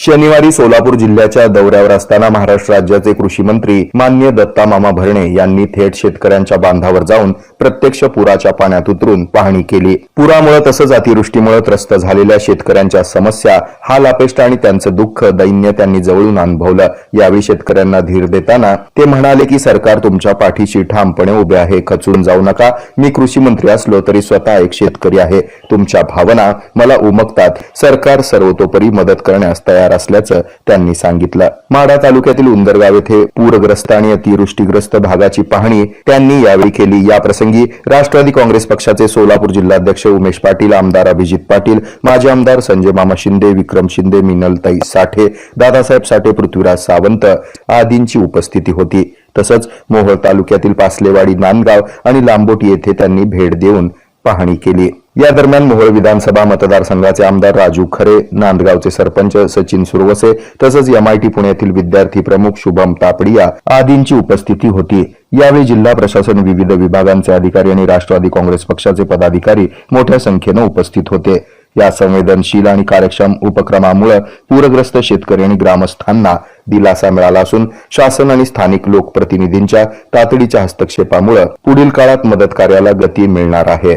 शनिवारी सोलापूर जिल्ह्याच्या दौऱ्यावर असताना महाराष्ट्र राज्याचे कृषी मंत्री मान्य दत्ता मामा भरणे यांनी थेट शेतकऱ्यांच्या बांधावर जाऊन प्रत्यक्ष पुराच्या पाण्यात उतरून पाहणी केली. पुरामुळे तसंच अतिवृष्टीमुळे त्रस्त झालेल्या शेतकऱ्यांच्या समस्या हाल अपेष्ट आणि त्यांचं दुःख दैन्य त्यांनी जवळून अनुभवलं. यावेळी शेतकऱ्यांना धीर देताना ते म्हणाले की सरकार तुमच्या पाठीशी ठामपणे उभे आहे खचून जाऊ नका. मी कृषी मंत्री असलो तरी स्वतः एक शेतकरी आहे. तुमच्या भावना मला उमगतात. सरकार सर्वतोपरी मदत करण्यास तयार असल्याचं त्यांनी सांगितलं. माढा तालुक्यातील उंदरगाव येथे पूरग्रस्त आणि अतिवृष्टीग्रस्त भागाची पाहणी त्यांनी यावेळी केली. याप्रसंगी राष्ट्रवादी काँग्रेस पक्षाचे सोलापूर जिल्हाध्यक्ष उमेश पाटील आमदार अभिजित पाटील माजी आमदार संजय मामा शिंदे विक्रम शिंदे मिनलताई साठे दादासाहेब साठे पृथ्वीराज सावंत आदींची उपस्थिती होती. तसंच मोहोळ तालुक्यातील पासलेवाडी नांदगाव आणि लांबोटी येथे त्यांनी भेट देऊन पाहणी केली. या दरम्यान मोहोळ विधानसभा मतदारसंघाचे आमदार राजू खरे नांदगावचे सरपंच सचिन सुरवसे तसंच एमआयटी पुण्यातील विद्यार्थी प्रमुख शुभम तापडिया आदींची उपस्थिती होती. यावेळी जिल्हा प्रशासन विविध विभागांचे अधिकारी आणि राष्ट्रवादी काँग्रेस पक्षाचे पदाधिकारी मोठ्या संख्येनं उपस्थित होते. या संवेदनशील आणि कार्यक्षम उपक्रमामुळे पूरग्रस्त शेतकरी आणि ग्रामस्थांना दिलासा मिळाला असून शासन आणि स्थानिक लोकप्रतिनिधींच्या तातडीच्या हस्तक्षेपामुळे पुढील काळात मदत कार्याला गती मिळणार आहे.